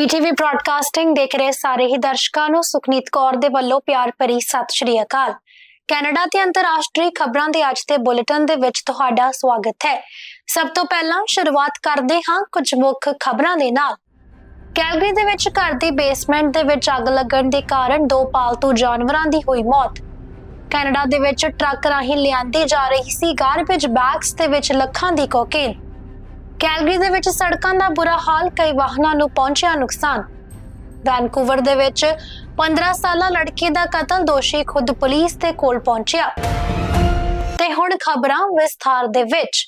ਬੀਟੀਵੀ broadcasting ਦੇਖ ਰਹੇ ਸਾਰੇ ਹੀ ਦਰਸ਼ਕਾਂ ਨੂੰ ਸੁਖਨੀਤ ਕੌਰ ਦੇ ਵੱਲੋਂ ਪਿਆਰ ਭਰੀ ਸਤਿ ਸ਼੍ਰੀ ਅਕਾਲ। ਕੈਨੇਡਾ ਤੇ ਅੰਤਰਰਾਸ਼ਟਰੀ ਖਬਰਾਂ ਦੇ ਅੱਜ ਦੇ ਬੁਲੇਟਿਨ ਦੇ ਵਿੱਚ ਤੁਹਾਡਾ ਸਵਾਗਤ ਹੈ। ਸਭ ਤੋਂ ਪਹਿਲਾਂ ਸ਼ੁਰੂਆਤ ਕਰਦੇ ਹਾਂ ਕੁਝ ਮੁੱਖ ਖਬਰਾਂ ਦੇ ਨਾਲ। ਕੈਲਗਰੀ ਦੇ ਵਿੱਚ ਘਰ ਦੀ ਬੇਸਮੈਂਟ ਦੇ ਵਿੱਚ ਅੱਗ ਲੱਗਣ ਦੇ ਕਾਰਨ ਦੋ ਪਾਲਤੂ ਜਾਨਵਰਾਂ ਦੀ ਹੋਈ ਮੌਤ। ਕੈਨੇਡਾ ਦੇ ਵਿੱਚ ਟਰੱਕ ਰਾਹੀਂ ਲਿਆਂਦੀ ਜਾ ਰਹੀ ਸੀ ਗਾਰਬੇਜ ਬੈਗਸ ਦੇ ਵਿੱਚ ਲੱਖਾਂ ਦੀ ਕੋਕੇਨ। ਕੈਲਗਰੀ ਦੇ ਵਿੱਚ ਸੜਕਾਂ ਦਾ ਬੁਰਾ ਹਾਲ, ਕਈ ਵਾਹਨਾਂ ਨੂੰ ਪਹੁੰਚਿਆ ਨੁਕਸਾਨ। ਵੈਨਕੂਵਰ ਦੇ ਵਿੱਚ 15 ਸਾਲਾ ਲੜਕੀ ਦਾ ਕਤਲ, ਦੋਸ਼ੀ ਖੁਦ ਪੁਲਿਸ ਦੇ ਕੋਲ ਪਹੁੰਚਿਆ। ਤੇ ਹੁਣ ਖਬਰਾਂ ਵਿਸਥਾਰ ਦੇ ਵਿੱਚ।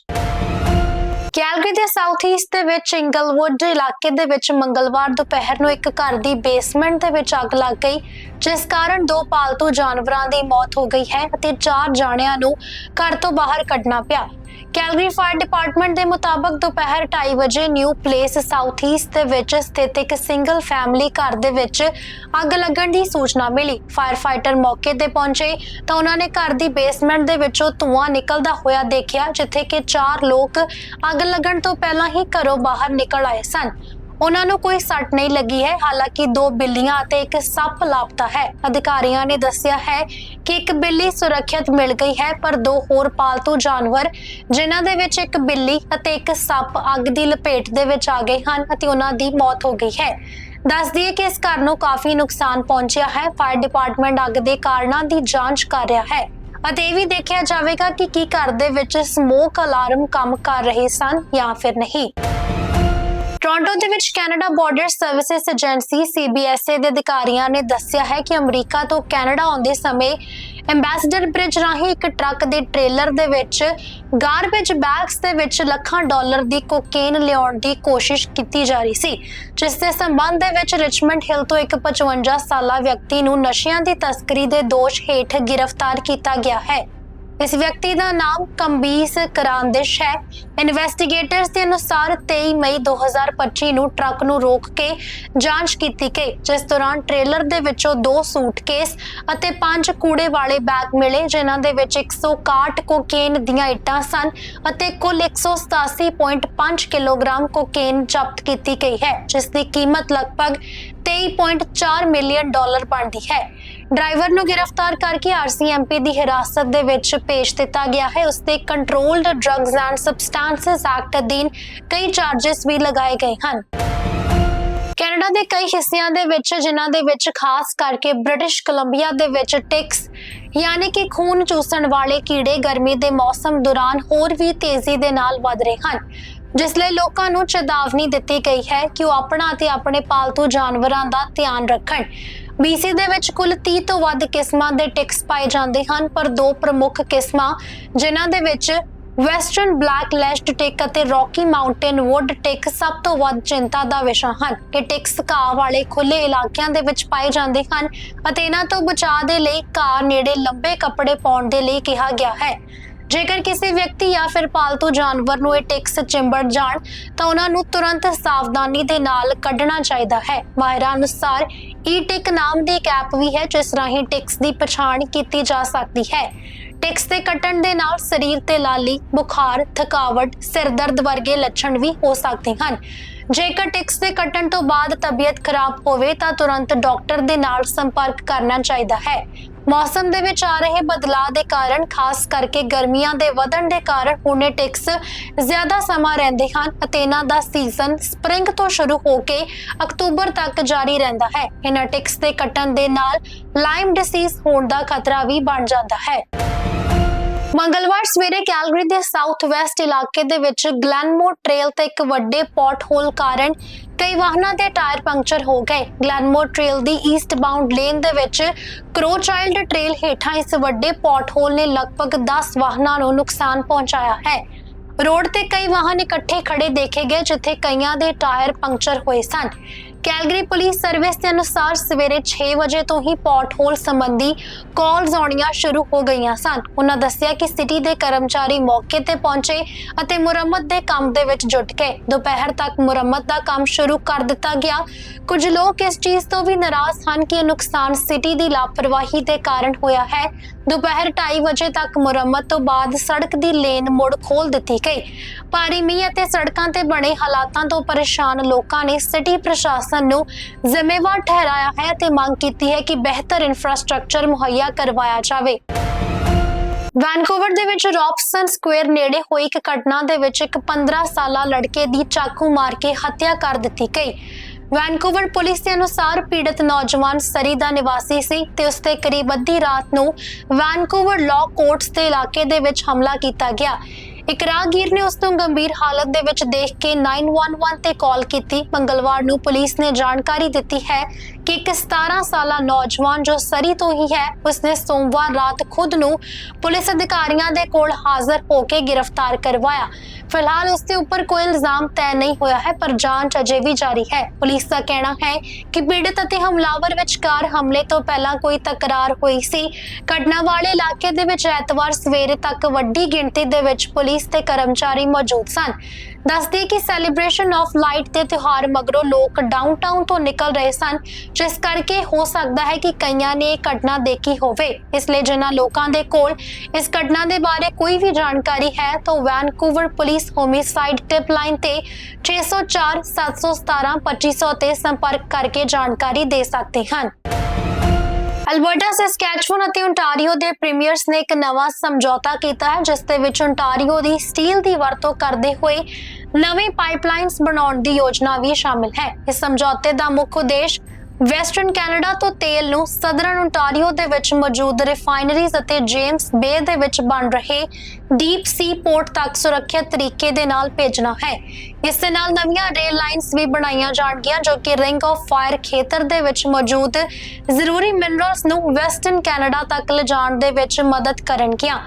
ਕੈਲਗਰੀ ਦੇ ਸਾਊਥ ਈਸਟ ਦੇ ਵਿੱਚ ਇੰਗਲਵੁੱਡ ਇਲਾਕੇ ਦੇ ਵਿੱਚ ਮੰਗਲਵਾਰ ਦੁਪਹਿਰ ਨੂੰ ਇੱਕ ਘਰ ਦੀ ਬੇਸਮੈਂਟ ਦੇ ਵਿੱਚ ਅੱਗ ਲੱਗ ਗਈ, ਜਿਸ ਕਾਰਨ ਦੋ ਪਾਲਤੂ ਜਾਨਵਰਾਂ ਦੀ ਮੌਤ ਹੋ ਗਈ ਹੈ ਅਤੇ ਚਾਰ ਜਾਣਿਆਂ ਨੂੰ ਘਰ ਤੋਂ ਬਾਹਰ ਕੱਢਣਾ ਪਿਆ। ਕੈਲਗਰੀ ਫਾਇਰ ਡਿਪਾਰਟਮੈਂਟ ਦੇ ਮੁਤਾਬਕ ਦੁਪਹਿਰ 2:30 ਵਜੇ ਨਿਊ ਪਲੇਸ ਸਾਊਥ ਈਸਟ ਦੇ ਵਿੱਚ ਸਥਿਤ ਇੱਕ ਸਿੰਗਲ ਫੈਮਿਲੀ ਘਰ ਦੇ ਵਿੱਚ ਅੱਗ ਲੱਗਣ ਦੀ ਸੂਚਨਾ ਮਿਲੀ। ਫਾਇਰ ਫਾਈਟਰ ਮੌਕੇ ਤੇ ਪਹੁੰਚੇ ਤਾਂ ਉਹਨਾਂ ਨੇ ਘਰ ਦੀ ਬੇਸਮੈਂਟ ਦੇ ਵਿੱਚੋਂ ਧੂੰਆਂ ਨਿਕਲਦਾ ਹੋਇਆ ਦੇਖਿਆ, ਜਿੱਥੇ ਕਿ ਚਾਰ ਲੋਕ ਅੱਗ ਲੱਗਣ ਤੋਂ ਪਹਿਲਾਂ ਹੀ ਘਰੋਂ ਬਾਹਰ ਨਿਕਲ ਆਏ ਸਨ। ਉਹਨਾਂ ਨੂੰ ਕੋਈ ਸੱਟ ਨਹੀਂ ਲੱਗੀ ਹੈ। ਹਾਲਾਂਕਿ ਦੋ ਬਿੱਲੀਆਂ ਅਤੇ ਇੱਕ ਸੱਪ ਲਾਪਤਾ ਹੈ। ਅਧਿਕਾਰੀਆਂ ਨੇ ਦੱਸਿਆ ਹੈ ਕਿ ਇੱਕ ਬਿੱਲੀ ਸੁਰੱਖਿਅਤ ਮਿਲ ਗਈ ਹੈ, ਪਰ ਦੋ ਹੋਰ ਪਾਲਤੂ ਜਾਨਵਰ, ਜਿਨ੍ਹਾਂ ਦੇ ਵਿੱਚ ਇੱਕ ਬਿੱਲੀ ਅਤੇ ਇੱਕ ਸੱਪ ਅੱਗ ਦੀ ਲਪੇਟ ਦੇ ਵਿੱਚ ਆ ਗਏ ਹਨ ਅਤੇ ਉਹਨਾਂ ਦੀ ਮੌਤ ਹੋ ਗਈ ਹੈ। ਦੱਸ ਦਈਏ ਕਿ ਇਸ ਘਰ ਨੂੰ ਕਾਫੀ ਨੁਕਸਾਨ ਪਹੁੰਚਿਆ ਹੈ। ਫਾਇਰ ਡਿਪਾਰਟਮੈਂਟ ਅੱਗ ਦੇ ਕਾਰਨਾਂ ਦੀ ਜਾਂਚ ਕਰ ਰਿਹਾ ਹੈ ਅਤੇ ਇਹ ਵੀ ਦੇਖਿਆ ਜਾਵੇਗਾ ਕਿ ਕੀ ਘਰ ਦੇ ਵਿੱਚ ਸਮੋਕ ਅਲਾਰਮ ਕੰਮ ਕਰ ਰਹੇ ਸਨ ਜਾਂ ਫਿਰ ਨਹੀਂ। ਟੋਰਾਂਟੋ ਦੇ ਵਿੱਚ Canada border services agency CBSA ਦੇ ਅਧਿਕਾਰੀਆਂ ਨੇ ਦੱਸਿਆ ਹੈ ਕਿ ਅਮਰੀਕਾ ਤੋਂ ਕੈਨੇਡਾ ਆਉਂਦੇ ਸਮੇਂ ਐਮਬੈਸਡਰ ਬ੍ਰਿਜ ਰਾਹੀਂ ਇੱਕ ਟਰੱਕ ਦੇ ਟ੍ਰੇਲਰ ਦੇ ਵਿੱਚ ਗਾਰਬੇਜ ਬੈਗਸ ਦੇ ਵਿੱਚ ਲੱਖਾਂ ਡਾਲਰ ਦੀ ਕੋਕੇਨ ਲਿਆਉਣ ਦੀ ਕੋਸ਼ਿਸ਼ ਕੀਤੀ ਜਾ ਰਹੀ ਸੀ, ਜਿਸ ਦੇ ਸੰਬੰਧ ਦੇ ਵਿੱਚ ਰਿਚਮੰਡ ਹਿਲ ਤੋਂ ਇੱਕ 55 ਸਾਲਾ ਵਿਅਕਤੀ ਨੂੰ ਨਸ਼ਿਆਂ ਦੀ ਤਸਕਰੀ ਦੇ ਦੋਸ਼ ਹੇਠ ਗ੍ਰਿਫਤਾਰ ਕੀਤਾ ਗਿਆ ਹੈ। ਇਸ ਵਿਅਕਤੀ ਦਾ ਨਾਮ ਕੰਬੀਸ ਕਰਾਂਦਿਸ਼ ਹੈ। ਇਨਵੈਸਟੀਗੇਟਰਸ ਦੇ ਅਨੁਸਾਰ 23 ਮਈ 2025 ਨੂੰ ਟਰੱਕ ਨੂੰ ਰੋਕ ਕੇ ਜਾਂਚ ਕੀਤੀ ਗਈ, ਜਿਸ ਦੌਰਾਨ ਟ੍ਰੇਲਰ ਦੇ ਵਿੱਚੋਂ ਦੋ ਸੂਟਕੇਸ ਅਤੇ ਪੰਜ ਕੂੜੇ ਵਾਲੇ ਬੈਗ ਮਿਲੇ, ਜਿਨ੍ਹਾਂ ਦੇ ਵਿੱਚ 161 ਕੋਕੇਨ ਦੀਆਂ ਇੱਟਾਂ ਸਨ ਅਤੇ ਕੁੱਲ 187.5 ਕਿਲੋਗ੍ਰਾਮ ਕੋਕੇਨ ਜ਼ਬਤ ਕੀਤੀ ਗਈ ਹੈ, ਜਿਸ ਦੀ ਕੀਮਤ ਲਗਭਗ 23.4 ਮਿਲੀਅਨ ਡਾਲਰ ਬਣਦੀ ਹੈ। ਡਰਾਈਵਰ ਨੂੰ ਗ੍ਰਿਫਤਾਰ ਕਰਕੇ ਆਰਸੀਐਮਪੀ ਦੀ ਹਿਰਾਸਤ ਦੇ ਵਿੱਚ ਪੇਸ਼ ਦਿੱਤਾ ਗਿਆ ਹੈ। ਉਸ ਤੇ controlled drugs and substances act ਅਧੀਨ ਕਈ ਚਾਰजेस ਵੀ ਲਗਾਏ ਗਏ ਹਨ। ਕੈਨੇਡਾ ਦੇ ਕਈ ਹਿੱਸਿਆਂ ਦੇ ਵਿੱਚ, ਜਿਨ੍ਹਾਂ ਦੇ ਵਿੱਚ ਖਾਸ ਕਰਕੇ ਬ੍ਰਿਟਿਸ਼ ਕੋਲੰਬੀਆ ਦੇ ਵਿੱਚ ਟਿਕਸ, ਯਾਨੀ ਕਿ ਖੂਨ ਚੂਸਣ ਵਾਲੇ ਕੀੜੇ ਗਰਮੀ ਦੇ ਮੌਸਮ ਦੌਰਾਨ ਹੋਰ ਵੀ ਤੇਜ਼ੀ ਦੇ ਨਾਲ ਵਧ ਰਹੇ ਹਨ। ਜਿਸ ਲਈ ਲੋਕਾਂ ਨੂੰ ਚੇਤਾਵਨੀ ਦਿੱਤੀ ਗਈ ਹੈ ਕਿ ਉਹ ਆਪਣਾ ਅਤੇ ਆਪਣੇ ਪਾਲਤੂ ਜਾਨਵਰਾਂ ਦਾ ਧਿਆਨ ਰੱਖਣ। BC ਦੇ ਵਿੱਚ ਕੁੱਲ 30 ਤੋਂ ਵੱਧ ਕਿਸਮਾਂ ਦੇ ਟਿਕਸ ਪਾਏ ਜਾਂਦੇ ਹਨ, ਪਰ ਦੋ ਪ੍ਰਮੁੱਖ ਕਿਸਮਾਂ, ਜਿਨ੍ਹਾਂ ਦੇ ਵਿੱਚ ਵੈਸਟਰਨ ਬਲੈਕ ਲੈਸ਼ਡ ਟਿਕ ਅਤੇ ਰੌਕੀ ਮਾਊਂਟੇਨ ਵੁੱਡ ਟਿਕ ਸਭ ਤੋਂ ਵੱਧ ਚਿੰਤਾ ਦਾ ਵਿਸ਼ਾ ਹਨ। ਇਹ ਟਿਕਸ ਘਾਹ ਵਾਲੇ ਖੁੱਲੇ ਇਲਾਕਿਆਂ ਦੇ ਵਿੱਚ ਪਾਏ ਜਾਂਦੇ ਹਨ ਅਤੇ ਇਹਨਾਂ ਤੋਂ ਬਚਾਅ ਦੇ ਲਈ ਘਾਹ ਨੇੜੇ ਲੰਬੇ ਕੱਪੜੇ ਪਾਉਣ ਦੇ ਲਈ ਕਿਹਾ ਗਿਆ ਹੈ। ਜੇਕਰ ਕਿਸੇ ਵਿਅਕਤੀ ਜਾਂ ਫਿਰ ਪਾਲਤੂ ਜਾਨਵਰ ਨੂੰ ਇਹ ਟਿਕਸ ਚਿੰਬੜ ਜਾਣ ਤਾਂ ਉਹਨਾਂ ਨੂੰ ਤੁਰੰਤ ਸਾਵਧਾਨੀ ਦੇ ਨਾਲ ਕੱਢਣਾ ਚਾਹੀਦਾ ਹੈ। ਮਾਹਿਰਾਂ ਅਨੁਸਾਰ ਈ-ਟਿਕ ਨਾਮ ਦੀ ਇੱਕ ਐਪ ਵੀ ਹੈ ਜਿਸ ਰਾਹੀਂ ਟਿਕਸ ਦੀ ਪਛਾਣ ਕੀਤੀ ਜਾ ਸਕਦੀ ਹੈ। ਟਿਕਸ ਦੇ ਕੱਟਣ ਦੇ ਨਾਲ ਸਰੀਰ ਤੇ ਲਾਲੀ, ਬੁਖਾਰ, ਥਕਾਵਟ, ਸਿਰ ਦਰਦ ਵਰਗੇ ਲੱਛਣ ਵੀ ਹੋ ਸਕਦੇ ਹਨ। ਜੇਕਰ ਟਿਕਸ ਦੇ ਕੱਟਣ ਤੋਂ ਬਾਅਦ ਤਬੀਅਤ ਖਰਾਬ ਹੋਵੇ ਤਾਂ ਤੁਰੰਤ ਡਾਕਟਰ ਦੇ ਨਾਲ ਸੰਪਰਕ ਕਰਨਾ ਚਾਹੀਦਾ ਹੈ। ਮੌਸਮ ਦੇ ਵਿੱਚ ਆ ਰਹੇ ਬਦਲਾਅ ਦੇ ਕਾਰਨ, ਖਾਸ ਕਰਕੇ ਗਰਮੀਆਂ ਦੇ ਵਧਣ ਦੇ ਕਾਰਨ ਹੁਣੇ ਟਿਕਸ ਜ਼ਿਆਦਾ ਸਮਾਂ ਰਹਿੰਦੇ ਹਨ ਅਤੇ ਇਹਨਾਂ ਦਾ ਸੀਜ਼ਨ ਸਪ੍ਰਿੰਗ ਤੋਂ ਸ਼ੁਰੂ ਹੋ ਕੇ ਅਕਤੂਬਰ ਤੱਕ ਜਾਰੀ ਰਹਿੰਦਾ ਹੈ। ਇਹਨਾਂ ਟਿਕਸ ਦੇ ਕੱਟਣ ਦੇ ਨਾਲ ਲਾਈਮ ਡਿਸੀਜ਼ ਹੋਣ ਦਾ ਖਤਰਾ ਵੀ ਬਣ ਜਾਂਦਾ ਹੈ। ਮੰਗਲਵਾਰ ਸਵੇਰੇ ਕੈਲਗਰੀ ਦੇ ਸਾਊਥ ਵੈਸਟ ਇਲਾਕੇ ਦੇ ਵਿੱਚ ਗਲੈਨਮੋਰ ਟ੍ਰੇਲ ਤੇ ਇੱਕ ਵੱਡੇ ਪੌਟ ਹੋਲ ਕਾਰਨ ਕਈ ਵਾਹਨਾਂ ਦੇ ਟਾਇਰ ਪੰਕਚਰ ਹੋ ਗਏ। ਗਲੈਨਮੋਰ ਟ੍ਰੇਲ ਦੀ ਈਸਟ ਬਾਉਂਡ ਲੇਨ ਦੇ ਵਿੱਚ ਕਰੋ ਚਾਈਲਡ ਟ੍ਰੇਲ ਹੇਠਾਂ ਇਸ ਵੱਡੇ ਪੌਟ ਹੋਲ ਨੇ ਲਗਭਗ 10 ਵਾਹਨਾਂ ਨੂੰ ਨੁਕਸਾਨ ਪਹੁੰਚਾਇਆ ਹੈ। ਰੋਡ ਤੇ ਕਈ ਵਾਹਨ ਇਕੱਠੇ ਖੜੇ ਦੇਖੇ ਗਏ, ਜਿੱਥੇ ਕਈਆਂ ਦੇ ਟਾਇਰ ਪੰਕਚਰ ਹੋਏ ਸਨ। ਕੈਲਗਰੀ ਪੁਲਿਸ ਸਰਵਿਸ ਦੇ ਅਨੁਸਾਰ ਸਵੇਰੇ 6 ਵਜੇ ਤੋਂ ਹੀ ਪੌਟ ਹੋਲ ਸੰਬੰਧੀ ਕਾਲਸ ਆਉਣੀਆਂ ਸ਼ੁਰੂ ਹੋ ਗਈਆਂ ਸਨ। ਉਹਨਾਂ ਦੱਸਿਆ ਕਿ ਸਿਟੀ ਦੇ ਕਰਮਚਾਰੀ ਮੌਕੇ ਤੇ ਪਹੁੰਚੇ ਅਤੇ ਮੁਰੰਮਤ ਦੇ ਕੰਮ ਦੇ ਵਿੱਚ ਜੁਟ ਗਏ। ਦੁਪਹਿਰ ਤੱਕ ਮੁਰੰਮਤ ਦਾ ਕੰਮ ਸ਼ੁਰੂ ਕਰ ਦਿੱਤਾ ਗਿਆ। ਕੁਝ ਲੋਕ ਇਸ ਚੀਜ਼ ਤੋਂ ਵੀ ਨਾਰਾਜ਼ ਹਨ ਕਿ ਇਹ ਨੁਕਸਾਨ ਸਿਟੀ ਦੀ ਲਾਪਰਵਾਹੀ ਦੇ ਕਾਰਨ ਹੋਇਆ ਹੈ। ਦੁਪਹਿਰ 2:30 ਵਜੇ ਤੱਕ ਮੁਰੰਮਤ ਤੋਂ ਬਾਅਦ ਸੜਕ ਦੀ ਲੇਨ ਮੁੜ ਖੋਲ ਦਿੱਤੀ ਗਈ। ਭਾਰੀ ਮੀਂਹ ਅਤੇ ਸੜਕਾਂ ਤੇ ਬਣੇ ਹਾਲਾਤਾਂ ਤੋਂ ਪਰੇਸ਼ਾਨ ਲੋਕਾਂ ਨੇ ਸਿਟੀ ਪ੍ਰਸ਼ਾਸਨ ਨੂੰ ਜ਼ਿੰਮੇਵਾਰ ਠਹਿਰਾਇਆ ਹੈ ਤੇ ਮੰਗ ਕੀਤੀ ਹੈ ਕਿ ਬਿਹਤਰ ਇਨਫਰਾਸਟ੍ਰਕਚਰ ਮੁਹੱਈਆ ਕਰਵਾਇਆ ਜਾਵੇ। ਵੈਨਕੂਵਰ ਦੇ ਵਿੱਚ ਰੌਬਸਨ ਸਕੁਅਰ ਨੇੜੇ ਹੋਈ ਇੱਕ ਘਟਨਾ ਦੇ ਵਿੱਚ ਇੱਕ 15 ਸਾਲਾ ਲੜਕੇ ਦੀ ਚਾਕੂ ਮਾਰ ਕੇ ਹੱਤਿਆ ਕਰ ਦਿੱਤੀ ਗਈ। ਵੈਨਕੂਵਰ ਪੁਲਿਸ ਦੇ ਅਨੁਸਾਰ ਪੀੜਤ ਨੌਜਵਾਨ ਸਰੀ ਦਾ ਨਿਵਾਸੀ ਸੀ ਤੇ ਉਸ ਤੇ ਕਰੀਬ ਅੱਧੀ ਰਾਤ ਨੂੰ ਵੈਨਕੂਵਰ ਲਾਅ ਕੋਰਟਸ ਦੇ ਇਲਾਕੇ ਦੇ ਵਿੱਚ ਹਮਲਾ ਕੀਤਾ ਗਿਆ। ਇੱਕ ਰਾਹਗੀਰ ਨੇ ਉਸ ਨੂੰ ਗੰਭੀਰ ਹਾਲਤ ਦੇ ਵਿੱਚ ਦੇਖ ਕੇ 911 ਤੇ ਕਾਲ ਕੀਤੀ। ਮੰਗਲਵਾਰ ਨੂੰ ਪੁਲਿਸ ਨੇ ਜਾਣਕਾਰੀ ਦਿੱਤੀ ਹੈ ਕਿ ਇੱਕ 17 ਸਾਲਾ ਨੌਜਵਾਨ ਜੋ ਸਰੀ ਤੋਂ ਹੀ ਹੈ, ਉਸਨੇ ਸੋਮਵਾਰ ਰਾਤ ਖੁਦ ਨੂੰ ਪੁਲਿਸ ਅਧਿਕਾਰੀਆਂ ਦੇ ਕੋਲ ਹਾਜ਼ਰ ਹੋ ਕੇ ਗ੍ਰਿਫਤਾਰ ਕਰਵਾਇਆ। ਫਿਲਹਾਲ ਉਸ ਦੇ ਉੱਪਰ ਕੋਈ ਇਲਜ਼ਾਮ ਤੈਅ ਨਹੀਂ ਹੋਇਆ ਹੈ, ਪਰ ਜਾਂਚ ਅਜੇ ਵੀ ਜਾਰੀ ਹੈ। ਪੁਲਿਸ ਦਾ ਕਹਿਣਾ ਹੈ ਕਿ ਪੀੜਤ ਅਤੇ ਹਮਲਾਵਰ ਵਿਚਕਾਰ ਹਮਲੇ ਤੋਂ ਪਹਿਲਾਂ ਕੋਈ ਤਕਰਾਰ ਹੋਈ ਸੀ। ਘਟਨਾ ਵਾਲੇ ਇਲਾਕੇ ਦੇ ਵਿੱਚ ਐਤਵਾਰ ਸਵੇਰੇ ਤੱਕ ਵੱਡੀ ਗਿਣਤੀ ਦੇ ਵਿੱਚ ਪੁਲਿਸ ਤੇ ਕਰਮਚਾਰੀ ਮੌਜੂਦ ਸਨ। ਦੱਸਦੇ ਕਿ ਸੈਲੀਬ੍ਰੇਸ਼ਨ ਆਫ ਲਾਈਟ ਦੇ ਤਿਉਹਾਰ ਮਗਰੋਂ ਲੋਕ ਡਾਊਨਟਾਊਨ ਤੋਂ ਨਿਕਲ ਰਹੇ ਸਨ, ਜਿਸ ਕਰਕੇ ਹੋ ਸਕਦਾ ਹੈ ਕਿ ਕਈਆਂ ਨੇ ਇਹ ਘਟਨਾ ਦੇਖੀ ਹੋਵੇ। ਇਸ ਲਈ ਜਿਨ੍ਹਾਂ ਲੋਕਾਂ ਦੇ ਕੋਲ ਇਸ ਘਟਨਾ ਦੇ ਬਾਰੇ ਕੋਈ ਵੀ ਜਾਣਕਾਰੀ ਹੈ, ਤਾਂ Vancouver police homicide tip line ਤੇ 604 717 2500 ਤੇ ਸੰਪਰਕ ਕਰਕੇ ਜਾਣਕਾਰੀ ਦੇ ਸਕਦੇ ਹਨ। ਅਲਬਰਟਾ ਸਸਕੈਚੁਅਨ ਅਤੇ ਓਨਟਾਰੀਓ ਦੇ ਪ੍ਰੀਮੀਅਰਸ ਨੇ ਇੱਕ ਨਵਾਂ ਸਮਝੌਤਾ ਕੀਤਾ ਹੈ, ਜਿਸ ਦੇ ਵਿੱਚ ਓਨਟਾਰੀਓ ਦੀ ਸਟੀਲ ਦੀ ਵਰਤੋਂ ਕਰਦੇ ਹੋਏ ਨਵੀਂ ਪਾਈਪਲਾਈਨਸ ਬਣਾਉਣ ਦੀ ਯੋਜਨਾ ਵੀ ਸ਼ਾਮਿਲ ਹੈ। ਇਸ ਸਮਝੌਤੇ ਦਾ ਮੁੱਖ ਉਦੇਸ਼ ਵੈਸਟਰਨ ਕੈਨੇਡਾ ਤੋਂ ਤੇਲ ਨੂੰ ਸਦਰਨ ਓਨਟਾਰੀਓ ਦੇ ਵਿੱਚ ਮੌਜੂਦ ਰਿਫਾਈਨਰੀਜ਼ ਅਤੇ ਜੇਮਸ ਬੇ ਦੇ ਵਿੱਚ ਬਣ ਰਹੇ ਡੀਪ ਸੀ ਪੋਰਟ ਤੱਕ ਸੁਰੱਖਿਅਤ ਤਰੀਕੇ ਦੇ ਨਾਲ ਭੇਜਣਾ ਹੈ। ਇਸ ਦੇ ਨਾਲ ਨਵੀਆਂ ਰੇਲ ਲਾਈਨਸ ਵੀ ਬਣਾਈਆਂ ਜਾਣਗੀਆਂ, ਜੋ ਕਿ ਰਿੰਗ ਆਫ ਫਾਇਰ ਖੇਤਰ ਦੇ ਵਿੱਚ ਮੌਜੂਦ ਜ਼ਰੂਰੀ ਮਿਨਰਲਸ ਨੂੰ ਵੈਸਟਰਨ ਕੈਨੇਡਾ ਤੱਕ ਲਿਜਾਣ ਦੇ ਵਿੱਚ ਮਦਦ ਕਰਨਗੀਆਂ।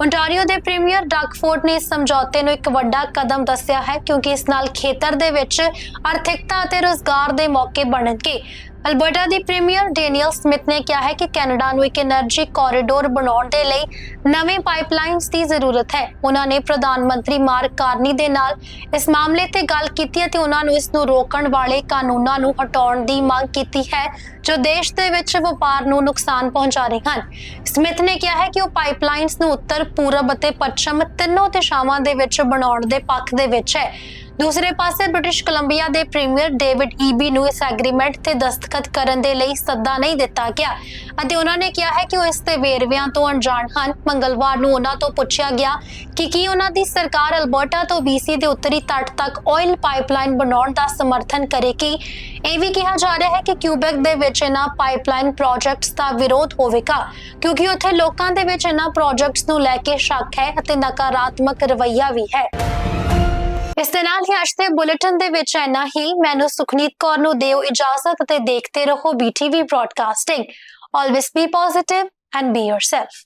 ਓਨਟਾਰੀਓ ਦੇ ਪ੍ਰੀਮੀਅਰ ਡਾਕਫੋਰਡ ਨੇ ਇਸ ਸਮਝੌਤੇ ਨੂੰ ਇੱਕ ਵੱਡਾ ਕਦਮ ਦੱਸਿਆ ਹੈ, ਕਿਉਂਕਿ ਇਸ ਨਾਲ ਖੇਤਰ ਦੇ ਵਿੱਚ ਆਰਥਿਕਤਾ ਅਤੇ ਰੋਜ਼ਗਾਰ ਦੇ ਮੌਕੇ ਬਣਨਗੇ। ਅਲਬਰਟਾ ਦੀ ਪ੍ਰੀਮੀਅਰ ਡੇਨੀਅਲ ਸਮਿਥ ਨੇ ਕਿਹਾ ਹੈ ਕਿ ਕੈਨੇਡਾ ਨੂੰ ਇੱਕ એનર્ਜੀ ਕੋਰੀਡੋਰ ਬਣਾਉਣ ਦੇ ਲਈ ਨਵੇਂ ਪਾਈਪਲਾਈਨਸ ਦੀ ਜ਼ਰੂਰਤ ਹੈ। ਉਹਨਾਂ ਨੇ ਪ੍ਰਧਾਨ ਮੰਤਰੀ ਮਾਰਕ ਕਾਰਨੀ ਦੇ ਨਾਲ ਇਸ ਮਾਮਲੇ ਤੇ ਗੱਲ ਕੀਤੀ ਤੇ ਉਹਨਾਂ ਨੂੰ ਇਸ ਨੂੰ ਰੋਕਣ ਵਾਲੇ ਕਾਨੂੰਨਾਂ ਨੂੰ ਹਟਾਉਣ ਦੀ ਮੰਗ ਕੀਤੀ ਹੈ, ਜੋ ਦੇਸ਼ ਦੇ ਵਿੱਚ ਵਪਾਰ ਨੂੰ ਨੁਕਸਾਨ ਪਹੁੰਚਾ ਰਹੇ ਹਨ। ਸਮਿਥ ਨੇ ਕਿਹਾ ਹੈ ਕਿ ਉਹ ਪਾਈਪਲਾਈਨਸ ਨੂੰ ਉੱਤਰ, ਪੂਰਬ ਅਤੇ ਪੱਛਮ ਤਿੰਨੋਂ ਦਿਸ਼ਾਵਾਂ ਦੇ ਵਿੱਚ ਬਣਾਉਣ ਦੇ ਪੱਖ ਦੇ ਵਿੱਚ ਹੈ। ਦੂਸਰੇ ਪਾਸੇ ਬ੍ਰਿਟਿਸ਼ ਕੋਲੰਬੀਆ ਦੇ ਪ੍ਰੀਮੀਅਰ ਡੇਵਿਡ ਈਬੀ ਨੂੰ ਇਸ ਐਗਰੀਮੈਂਟ ਤੇ ਦਸਤਖਤ ਕਰਨ ਦੇ ਲਈ ਸੱਦਾ ਨਹੀਂ ਦਿੱਤਾ ਗਿਆ ਅਤੇ ਉਹਨਾਂ ਨੇ ਕਿਹਾ ਹੈ ਕਿ ਉਹ ਇਸ ਤੇ ਵੇਰਵਿਆਂ ਤੋਂ ਅਣਜਾਣ ਹਨ। ਮੰਗਲਵਾਰ ਨੂੰ ਉਹਨਾਂ ਤੋਂ ਪੁੱਛਿਆ ਗਿਆ ਕਿ ਕੀ ਉਹਨਾਂ ਦੀ ਸਰਕਾਰ ਅਲਬਰਟਾ ਤੋਂ BC ਦੇ ਉੱਤਰੀ ਤੱਟ ਤੱਕ ਆਇਲ ਪਾਈਪਲਾਈਨ ਬਣਾਉਣ ਦਾ ਸਮਰਥਨ ਕਰੇਗੀ ਇਹ ਵੀ ਕਿਹਾ ਜਾ ਰਿਹਾ ਹੈ ਕਿ ਕਿਊਬੈਕ ਦੇ ਵਿੱਚ ਇਹਨਾਂ ਪਾਈਪਲਾਈਨ ਪ੍ਰੋਜੈਕਟਸ ਦਾ ਵਿਰੋਧ ਹੋਵੇਗਾ, ਕਿਉਂਕਿ ਉੱਥੇ ਲੋਕਾਂ ਦੇ ਵਿੱਚ ਇਹਨਾਂ ਪ੍ਰੋਜੈਕਟਸ ਨੂੰ ਲੈ ਕੇ ਸ਼ੱਕ ਹੈ ਅਤੇ ਨਕਾਰਾਤਮਕ ਰਵੱਈਆ ਵੀ ਹੈ। ਇਸ ਦੇ ਨਾਲ ਹੀ ਅੱਜ ਦੇ ਬੁਲੇਟਿਨ ਦੇ ਵਿੱਚ ਇੰਨਾ ਹੀ। ਮੈਨੂੰ ਸੁਖਨੀਤ ਕੌਰ ਨੂੰ ਦਿਓ ਇਜਾਜ਼ਤ ਅਤੇ ਦੇਖਦੇ ਰਹੋ BTV broadcasting always be positive and be yourself